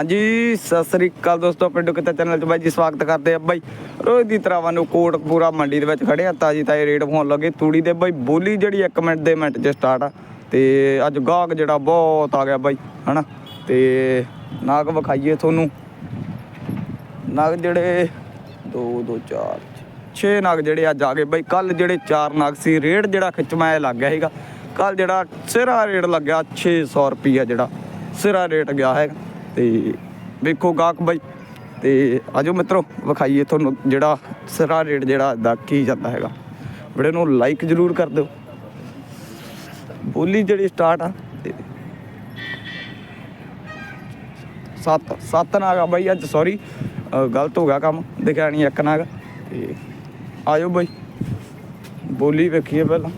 ਹਾਂਜੀ, ਸਤਿ ਸ੍ਰੀ ਅਕਾਲ ਦੋਸਤੋ, ਪਿੰਡੂ ਕਿਤਾ ਚੈਨਲ 'ਚ ਬਾਈ ਜੀ ਸਵਾਗਤ ਕਰਦੇ ਆ ਬਾਈ। ਰੋਜ਼ ਦੀ ਤਰ੍ਹਾਂ ਨੂੰ ਕੋਟਕਪੂਰਾ ਮੰਡੀ ਦੇ ਵਿੱਚ ਖੜੇ ਆ, ਤਾਜੀ ਤਾਜੀ ਰੇਟ ਹੋਣ ਲੱਗੇ ਤੂੜੀ ਦੇ। ਬਾਈ, ਬੋਲੀ ਜਿਹੜੀ 1 ਮਿੰਟ, ਦੇ ਮਿੰਟ 'ਚ ਸਟਾਰਟ ਆ। ਤੇ ਅੱਜ ਗਾਹਕ ਜਿਹੜਾ ਬਹੁਤ ਆ ਗਿਆ ਬਾਈ, ਹਨਾ? ਤੇ ਨਾਗ ਵਿਖਾਈਏ ਤੁਹਾਨੂੰ। ਨਾਗ ਜਿਹੜੇ 2 2 4 6 ਨਾਗ ਜਿਹੜੇ ਅੱਜ ਆ ਗਏ। ਬਾਈ ਕੱਲ ਜਿਹੜੇ 4 ਨਾਗ ਸੀ, ਰੇਟ ਜਿਹੜਾ ਖਿੱਚਵਾਇਆ ਲੱਗ ਗਿਆ ਸੀਗਾ। ਕੱਲ ਜਿਹੜਾ ਸਿਰਾ ਰੇਟ ਲੱਗਿਆ 600 ਰੁਪਈਆ ਜਿਹੜਾ, ਸਿਰਾ ਰੇਟ ਗਿਆ ਹੈਗਾ। ਤੇ ਵੇਖੋ ਗਾਹਕ ਬਾਈ, ਤੇ ਆਜੋ ਮਿੱਤਰੋ, ਵਿਖਾਈਏ ਤੁਹਾਨੂੰ ਜਿਹੜਾ ਸਿਰਾ ਰੇਟ ਜਿਹੜਾ ਦਾ ਕੀ ਜਾਂਦਾ ਹੈਗਾ। ਵੀਡੀਓ ਨੂੰ ਲਾਈਕ ਜ਼ਰੂਰ ਕਰ ਦਿਓ। ਬੋਲੀ ਜਿਹੜੀ ਸਟਾਰਟ ਆ, ਤੇ ਸੱਤ ਸੱਤ ਨਾਗ ਆ ਬਾਈ ਅੱਜ ਸੌਰੀ ਗਲਤ ਹੋ ਗਿਆ ਕੰਮ, ਦਿਖਿਆ ਨਹੀਂ ਇੱਕ ਨਾਗ, ਤੇ ਆਜੋ ਬਾਈ। ਬੋਲੀ ਵੇਖੀਏ ਪਹਿਲਾਂ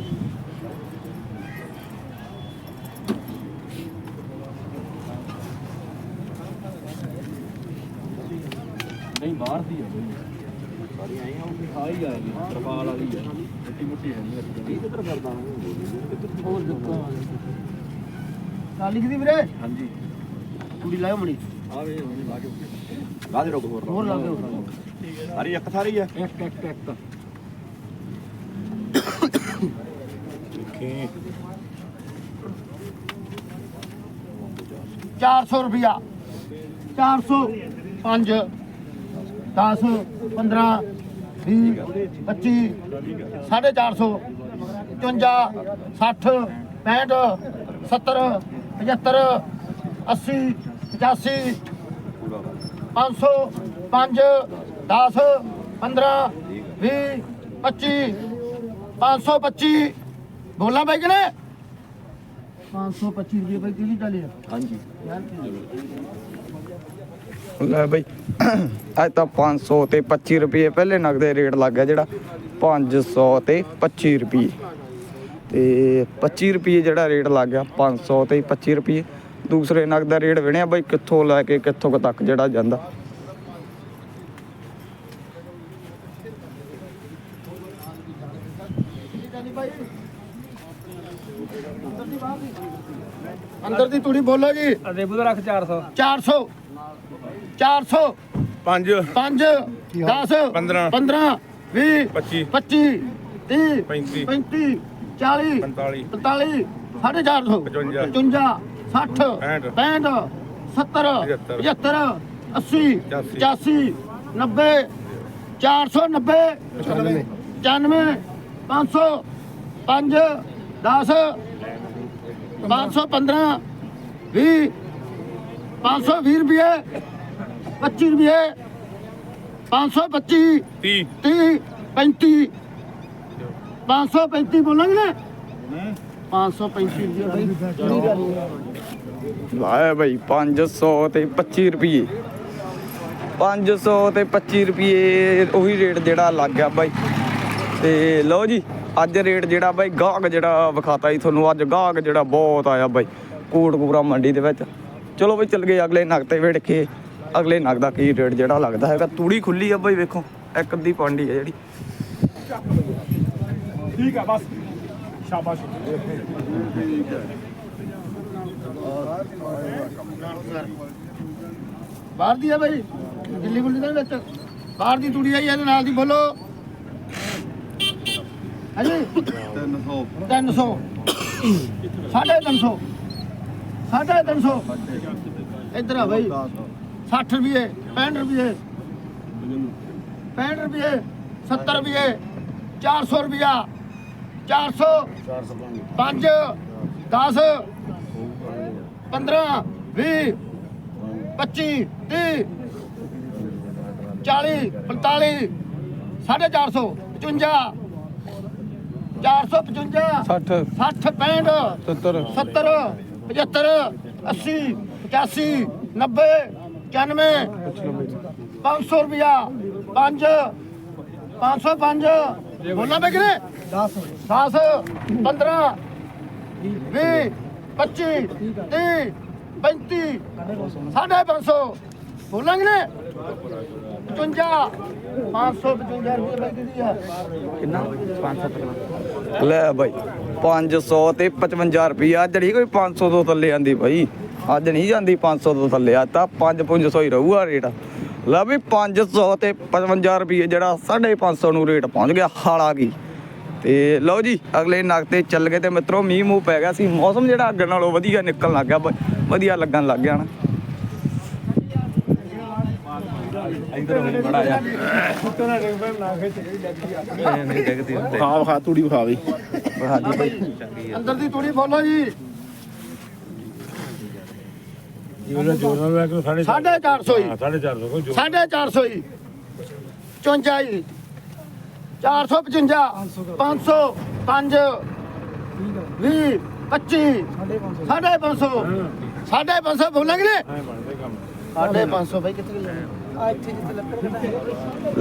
ਨਹੀਂ ਬਾਹਰ ਦੀ ਆ ਬਈ ਸਾਰੀ ਆਈ ਆ ਉਹ ਖਾ ਹੀ ਜਾਏਗੀ ਤਰਪਾਲ ਵਾਲੀ ਆ। ਮਿੱਟੀ ਮੁੱਟੀ ਹੈ ਨਹੀਂ ਅੱਗੇ ਇਹ ਕਿੱਧਰ ਕਰਦਾ ਹੋਰ ਦਿੱਤਾ ਕਾਲੀ ਕਿਦੀ ਵੀਰੇ? ਹਾਂਜੀ। ਕੁੜੀ ਲਾਇਓ ਮਣੀ। ਆਵੇ ਹੁਣ ਲਾ ਕੇ ਲਾ ਦੇ ਰੋਕ ਹੋਰ ਹੋਰ ਲਾ ਕੇ ਸਾਰੀ ਇੱਕ ਸਾਰੀ ਆ। ਇੱਕ ਇੱਕ ਇੱਕ। ਕੀ 400 ਰੁਪਿਆ 400 5 10 15 20 25 450 55 60 65 70 75 80 85 500 5 10 15 20 25 525 ਬੋਲਾਂ ਬਾਈ ਕਿਨੇ 525 ਰੁਪਏ ਬਾਈ ਕਿਹਦੀ ਚਾਲੀ ਹਾਂਜੀ। ਲੈ ਬਈ। ਅੱਜ ਤਾਂ 500 ਤੇ 25 ਰੁਪਏ ਪਹਿਲੇ ਨਗ ਦੇ ਰੇਟ ਲੱਗ ਗਿਆ ਜਿਹੜਾ। 500 ਤੇ 25 ਰੁਪਏ। ਤੇ 25 ਰੁਪਏ ਜਿਹੜਾ ਰੇਟ ਲੱਗ ਗਿਆ 500 ਤੇ 25 ਰੁਪਏ। ਦੂਸਰੇ ਨਗ ਦਾ ਰੇਟ ਵਿਣਿਆ ਬਈ ਕਿੱਥੋਂ ਲੈ ਕੇ ਕਿੱਥੋਂ ਕੁ ਤੱਕ ਜਿਹੜਾ ਜਾਂਦਾ। ਅੰਦਰ ਦੀ ਤੂੜੀ ਬੋਲੋ ਜੀ। ਰੇਬੂ ਦਾ ਰੱਖ 400 400 400 ਪੰਜ। 5 10 15 15 20 25 25 30 35 35 40 45 45 450 55 55 60 65 65 70 75 75 80 85 85 90 490 95 500 5 10 515 20 520 ਰੁਪਏ। 25 ਰੁਪਏ। 525 30 30 35 535 ਬੋਲਾਂਗੇ ਨਾ? 535 ਰੁਪਏ ਲਾਇਆ ਬਈ 500 ਤੇ 25 ਰੁਪਏ 500 ਤੇ 25 ਰੁਪਏ ਉਹੀ ਰੇਟ ਜਿਹੜਾ ਲੱਗ ਗਿਆ ਬਾਈ। ਤੇ ਲਓ ਜੀ ਅੱਜ ਰੇਟ ਜਿਹੜਾ ਬਾਈ ਗਾਹਕ ਜਿਹੜਾ ਵਿਖਾਤਾ ਜੀ ਤੁਹਾਨੂੰ। ਅੱਜ ਗਾਹਕ ਜਿਹੜਾ ਬਹੁਤ ਆਇਆ ਬਾਈ ਕੋਟਕਪੂਰਾ ਮੰਡੀ ਦੇ ਵਿੱਚ। ਚਲੋ ਬਈ ਚੱਲ ਗਏ ਅਗਲੇ ਨਗ ਤੇ ਵੇੜ ਕੇ। ਅਗਲੇ ਨਗ ਦਾ ਕੀ ਰੇਟ ਜਿਹੜਾ ਲੱਗਦਾ ਹੈਗਾ। ਤੂੜੀ ਖੁੱਲੀ ਆ ਬਾਈ ਵੇਖੋ ਇੱਕ ਅੱਧੀ ਪਾਂਡੀ ਹੈ ਜਿਹੜੀ। ਠੀਕ ਆ ਬਸ। ਸ਼ਾਬਾਸ਼। ਬਾਹਰ ਦੀ ਆ ਬਾਈ ਦਿੱਲੀ ਗੁੱਲੀ ਦੇ ਵਿੱਚ। ਬਾਹਰ ਦੀ ਤੂੜੀ ਆਈ ਇਹਦੇ ਨਾਲ ਦੀ ਬੋਲੋ। ਹਾਂਜੀ 300 300 ਸਾਢੇ 300 ਸਾਢੇ 300 ਇੱਧਰ ਆ ਬਾਈ। 60 ਰੁਪਏ 65 ਰੁਪਏ 65 ਰੁਪਏ 70 ਰੁਪਏ 400 ਰੁਪਿਆ 400 5 10 15 20 25 30 40 45 450 55 455 60 60 65 70 70 75 80 85 90 95 500 ਰੁਪਿਆ 5 505 ਬੋਲਣਾ ਬੇ ਕਿਨੇ 10 10 15 20 25 30 35 ਸਾਢੇ 500 ਬੋਲਾਂਗੇ ਨੇ 55 555 ਰੁਪਏ ਲੱਗਦੀ ਆ। ਕਿੰਨਾ? 5-7 ਲੈ ਬਾਈ 500 ਤੇ 55 ਰੁਪਿਆ ਜਿਹੜੀ ਕੋਈ 500 ਤੋਂ ਥੱਲੇ ਆਂਦੀ ਬਾਈ। ਅੱਜ ਨਹੀਂ ਜਾਂਦੀ 500 ਤੋਂ ਥੱਲੇ ਆ ਤਾਂ 5-500 ਹੀ ਰਹੂਗਾ ਰੇਟ। ਲੈ ਵੀ 500 ਤੇ 55 ਰੁਪਏ ਜਿਹੜਾ 550 ਨੂੰ ਰੇਟ ਪਹੁੰਚ ਗਿਆ ਹਾਲਾ ਕੀ। ਤੇ ਲਓ ਜੀ ਅਗਲੇ ਨਗ ਤੇ ਚੱਲ ਗਏ ਤੇ ਮਿੱਤਰੋ ਮੀਂਹ ਮੂੰਹ ਪੈ ਗਿਆ ਸੀ ਮੌਸਮ ਜਿਹੜਾ ਅੱਗੇ ਨਾਲੋਂ ਵਧੀਆ ਨਿਕਲਣ ਲੱਗ ਗਿਆ ਵਧੀਆ ਲੱਗਣ ਲੱਗ ਗਿਆ ਨਾ। ਇਧਰ ਹੋਈ ਬੜਾ ਜਾ ਨਹੀਂ ਡਿੱਗਦੀ ਹੁੰਦੇ ਖਾ ਖਾ ਤੂੜੀ ਅੰਦਰ ਦੀ ਤੂੜੀ ਬੋਲੋ ਜੀ। ਜੋਰਾ ਜੋਰਾ ਲਾ ਕੇ 450 ਹੀ। 450 ਕੋ 450 ਹੀ 54 ਜੀ 455 500 5 20 25 550 550 ਬੋਲਾਂਗੇ ਨੇ। ਐ ਬਣਦੇ ਕੰਮ। 550 ਬਾਈ ਕਿੱਥੇ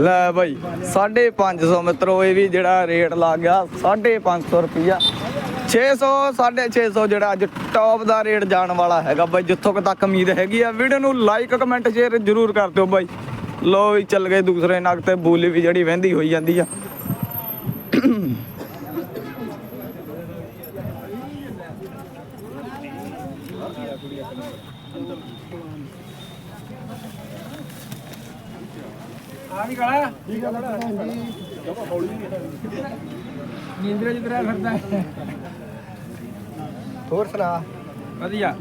ਲੈ ਬਾਈ 550 ਮਿੱਤਰੋ ਇਹ ਵੀ ਜਿਹੜਾ ਰੇਟ ਲੱਗ ਗਿਆ 550 ਰੁਪਿਆ 600 650 ਜਿਹੜਾ ਅੱਜ ਟੌਪ ਦਾ ਰੇਟ ਜਾਣ ਵਾਲਾ ਹੈਗਾ ਬਾਈ ਜਿੱਥੋਂ ਤੱਕ ਉਮੀਦ ਹੈਗੀ ਆ। ਵੀਡੀਓ ਨੂੰ ਲਾਈਕ ਕਮੈਂਟ ਸ਼ੇਅਰ ਜ਼ਰੂਰ ਕਰ ਦਿਓ ਬਾਈ। ਲੋ ਵੀ ਚੱਲ ਗਏ ਦੂਸਰੇ ਨਗ ਤੇ ਬੋਲੀ ਵੀ ਜਿਹੜੀ ਵਹਿੰਦੀ ਹੋਈ ਜਾਂਦੀ ਆ। ਹੋਰ ਸੁਣਾ। ਵਧੀਆ।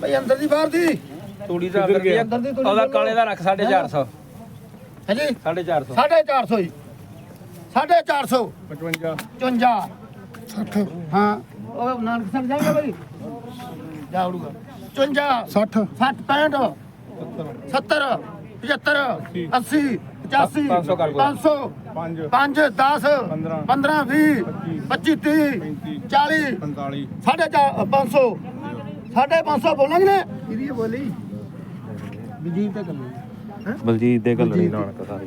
ਭਾਈ ਅੰਦਰ ਦੀ ਬਾਹਰ ਦੀ। ਤੂੜੀ ਦਾ ਅੰਦਰ ਕੀ ਦੀ ਤੂੜੀ ਉਹਦਾ। ਕਾਲੇ ਦਾ ਰੱਖ 450 ਹੈ ਜੀ। 450 450 ਹੀ 450 55 54 60 ਹਾਂ। ਉਹ ਨਾਨਕ ਸਾਹਿਬ ਜਾਏਗਾ ਭਾਈ ਜਾਊਗਾ 54 60 60 65 70 75 80 85 500 ਕਰ ਦਿਓ। 500 5 5 10 15, 15 20 25 30 40 45 ਸਾਢੇ ਚਾਰ 500 ਸਾਢੇ 500 ਬੋਲਾਂਗੇ ਨੇ? ਬੋਲੀ? ਤੇ ਕੱਲੇ ਬਲਜੀਤ ਦੇ ਗੱਲੜੀ ਨਾਨਕ ਸਾਰੇ।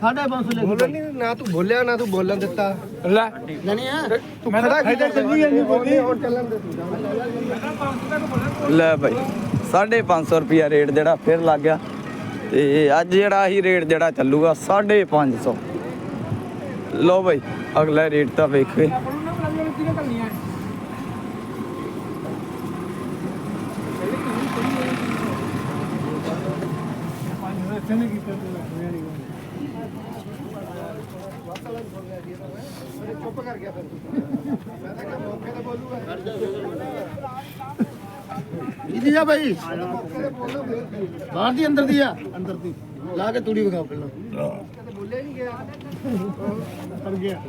ਸਾਢੇ 500 ਲੈ ਬੋਲਣ ਨਹੀਂ ਨਾ ਤੂੰ ਬੋਲਿਆ ਨਾ ਤੂੰ ਬੋਲਣ ਦਿੱਤਾ। ਲੈ। ਨਹੀਂ ਹੈ ਤੂੰ ਖੜਾ ਕਿਤੇ ਚੱਲੀ ਜਾਂਦੀ ਬੋਲੀ। ਹੁਣ ਚੱਲਣ ਦੇ ਤੂੰ। ਲੈ ਬਾਈ 550 ਰੁਪਿਆ ਰੇਟ ਜਿਹੜਾ ਫਿਰ ਲੱਗ ਗਿਆ। ਤੇ ਅੱਜ ਜਿਹੜਾ ਹੀ ਰੇਟ ਜਿਹੜਾ ਚੱਲੂਗਾ 550 ਲਓ ਭਾਈ ਅਗਲਾ ਰੇਟ ਤਾਂ ਵੇਖੇ ਕਿਹਦੀ ਆ ਭਾਈ ਬਾਹਰ ਦੀ ਅੰਦਰ ਦੀ ਆ? ਅੰਦਰ ਦੀ ਲਾ ਕੇ ਤੂੜੀ ਵਿਖਾਓ ਪਹਿਲਾਂ। ਕਰ ਗਿਆ।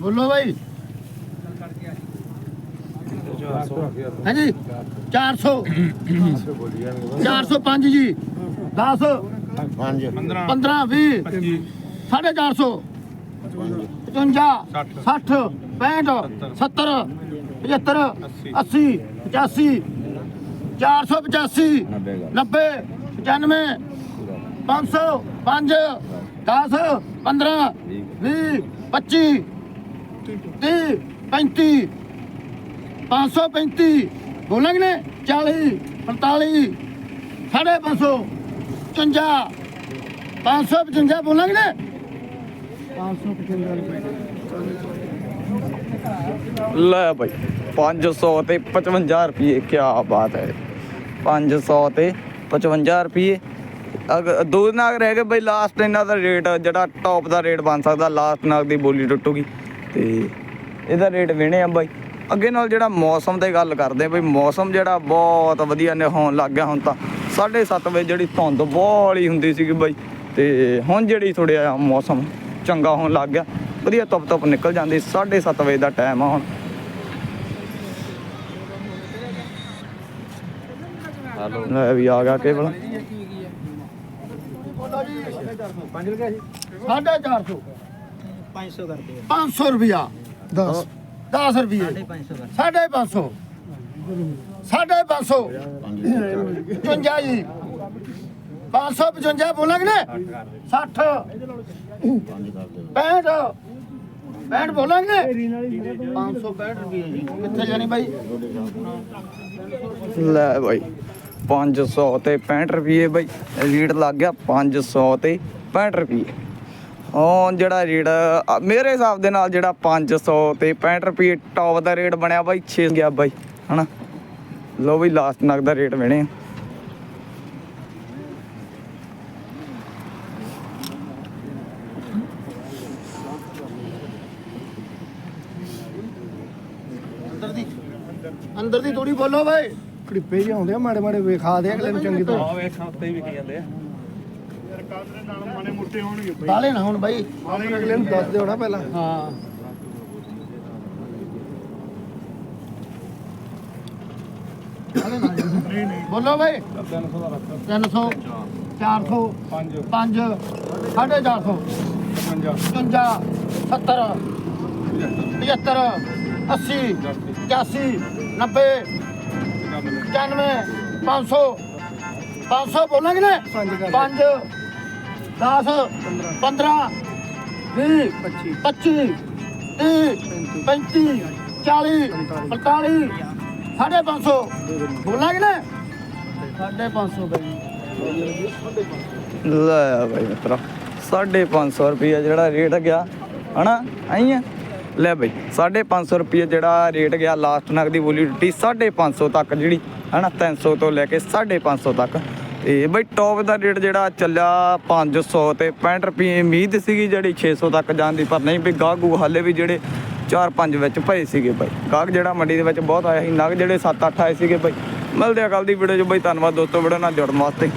ਬੋਲੋ ਭਾਈ ਹਾਂਜੀ 400 405 ਜੀ। 10 5 15 15 20 25 450 55 60 65 70 75 80 85 485 90 95 500 5 10 15 20 25 30 35 535 ਬੋਲਾਂਗੇ ਨੇ 40 45 ਸਾਢੇ 500 55 555 ਬੋਲਾਂਗੇ ਨੇ ਲੈ ਬਾਈ 500 ਤੇ 55 ਰੁਪਏ ਕੀ ਬਾਤ ਹੈ। 500 ਤੇ 55 ਰੁਪਏ। ਅਗ, ਦੋ ਨਾਗ ਰਹਿ ਗਏ ਬਈ ਲਾਸਟ ਇਹਨਾਂ ਦਾ ਰੇਟ ਜਿਹੜਾ ਟੌਪ ਦਾ ਰੇਟ ਬਣ ਸਕਦਾ ਲਾਸਟ ਨਾਗ ਦੀ ਬੋਲੀ ਟੁੱਟੂਗੀ। ਤੇ ਇਹਦਾ ਰੇਟ ਵੇਣੇ ਆ ਬਾਈ। ਅੱਗੇ ਨਾਲ ਜਿਹੜਾ ਮੌਸਮ ਤੇ ਗੱਲ ਕਰਦੇ ਬਈ, ਮੌਸਮ ਜਿਹੜਾ ਬਹੁਤ ਵਧੀਆ ਨੇ ਹੋਣ ਲੱਗ ਗਿਆ ਹੁਣ ਤਾਂ। 7:30 ਵਜੇ ਜਿਹੜੀ ਧੁੰਦ ਬੋਲੀ ਹੁੰਦੀ ਸੀਗੀ ਬਾਈ, ਤੇ ਹੁਣ ਜਿਹੜੀ ਥੋੜ੍ਹਾ ਮੌਸਮ ਚੰਗਾ ਹੋਣ ਲੱਗ ਗਿਆ। ਵਧੀਆ ਧੁੱਪ ਧੁੱਪ ਨਿਕਲ ਜਾਂਦੀ 7:30 ਵਜੇ ਦਾ ਟਾਈਮ ਆ ਹੁਣ। ਲੈ ਵੀ ਆ ਗਿਆ ਕੇਵਲ। ਸਾਢੇ 400 500 ਕਰਦੇ 500 ਰੁਪਿਆ 10 10 ਰੁਪਏ। ਸਾਢੇ 500 ਸਾਢੇ 500 55 ਜੀ। 555 ਬੋਲਾਂਗੇ ਨੇ 60 65 65 ਬੋਲਾਂਗੇ 565 ਰੁਪਏ ਜੀ। ਕਿੱਥੇ ਜਾਣੀ ਬਾਈ? ਲੈ ਬਾਈ। 500 ਤੇ 65 ਰੁਪਏ ਬਾਈ। ਰੇਟ ਲੱਗ ਗਿਆ 500 ਤੇ 65 ਰੁਪਏ। ਉਹ ਜਿਹੜਾ ਰੇਟ ਮੇਰੇ ਹਿਸਾਬ ਦੇ ਨਾਲ ਜਿਹੜਾ 500 ਤੇ 65 ਰੁਪਏ ਟੌਪ ਦਾ ਰੇਟ ਬਣਿਆ ਬਾਈ 6 ਗਿਆ ਬਾਈ, ਹਨਾ? ਲੋ ਵੀ ਲਾਸਟ ਨਗ ਦਾ ਰੇਟ ਵੇਣੇ ਆ ਅੰਦਰ ਦੀ ਥੋੜੀ ਬੋਲੋ ਬਾਈ। ਕੜਿੱਪੇ ਜਿਹੇ ਆਉਂਦੇ ਆ ਮਾੜੇ ਮਾੜੇ ਵਿਖਾ ਦੇ ਅਗਲੇ ਨੂੰ ਚੰਗੀ ਤਰ੍ਹਾਂ। ਆ ਵੇਖਾਂ ਉੱਤੇ ਹੀ ਵਿਕੀ ਜਾਂਦੇ ਆ। ਯਾਰ ਕੱਲ ਦੇ ਨਾਲ ਮਾਨੇ ਮੁੱਟੇ ਹੋਣਗੇ ਬਈ। ਬਾਲੇ ਨਾ ਹੁਣ ਬਾਈ। ਆਲੇ ਅਗਲੇ ਨੂੰ ਦੱਸ ਦਿਓ ਨਾ ਪਹਿਲਾਂ। ਹਾਂ। ਬਾਲੇ ਨਾ ਨਹੀਂ ਨਹੀਂ। ਬੋਲੋ ਬਾਈ। 300 ਦਾ ਰੱਖ। 300 400 5 5 450 55 55 70 75 80 81 90 95 500 500 ਬੋਲਾਂਗੇ ਨਾ ਪੰਜ ਕਰ 5 10 15 20 25 30 35 40 45 ਸਾਢੇ 500 ਬੋਲਾਂਗੇ ਨਾ ਸਾਢੇ 500 ਬਈ। ਲੈ ਬਾਈ ਮਿੱਤਰਾ 550 ਰੁਪਏ ਜਿਹੜਾ ਰੇਟ ਗਿਆ ਹਨਾ? ਆਈ ਆ? ਲੈ ਬਾਈ 550 ਰੁਪਏ ਜਿਹੜਾ ਰੇਟ ਗਿਆ ਲਾਸਟ ਨਗ ਦੀ ਬੋਲੀ ਵੋਲਿਡਿਟੀ 550 ਤੱਕ ਜਿਹੜੀ, ਹਨਾ 300 ਤੋਂ ਲੈ ਕੇ 550 ਤੱਕ। ਤੇ ਬਈ ਟੌਪ ਦਾ ਰੇਟ ਜਿਹੜਾ ਚੱਲਿਆ 500 ਤੇ 65 ਰੁਪਏ ਉਮੀਦ ਸੀਗੀ ਜਿਹੜੀ 600 ਤੱਕ ਜਾਂਦੀ, ਪਰ ਨਹੀਂ ਵੀ ਗਾਹਗੂ ਹਾਲੇ ਵੀ ਜਿਹੜੇ 4-5 ਵਿੱਚ ਪਏ ਸੀਗੇ ਬਾਈ। ਗਾਹਕ ਜਿਹੜਾ ਮੰਡੀ ਦੇ ਵਿੱਚ ਬਹੁਤ ਆਇਆ ਸੀ ਨਗ ਜਿਹੜੇ 7-8 ਆਏ ਸੀਗੇ ਬਾਈ। ਮਿਲਦੇ ਆ ਕੱਲ ਦੀ ਵੀਡੀਓ 'ਚ, ਬਾਈ ਧੰਨਵਾਦ ਦੋਸਤੋ ਵੀਡੀਓ ਨਾਲ ਜੁੜਨ ਵਾਸਤੇ।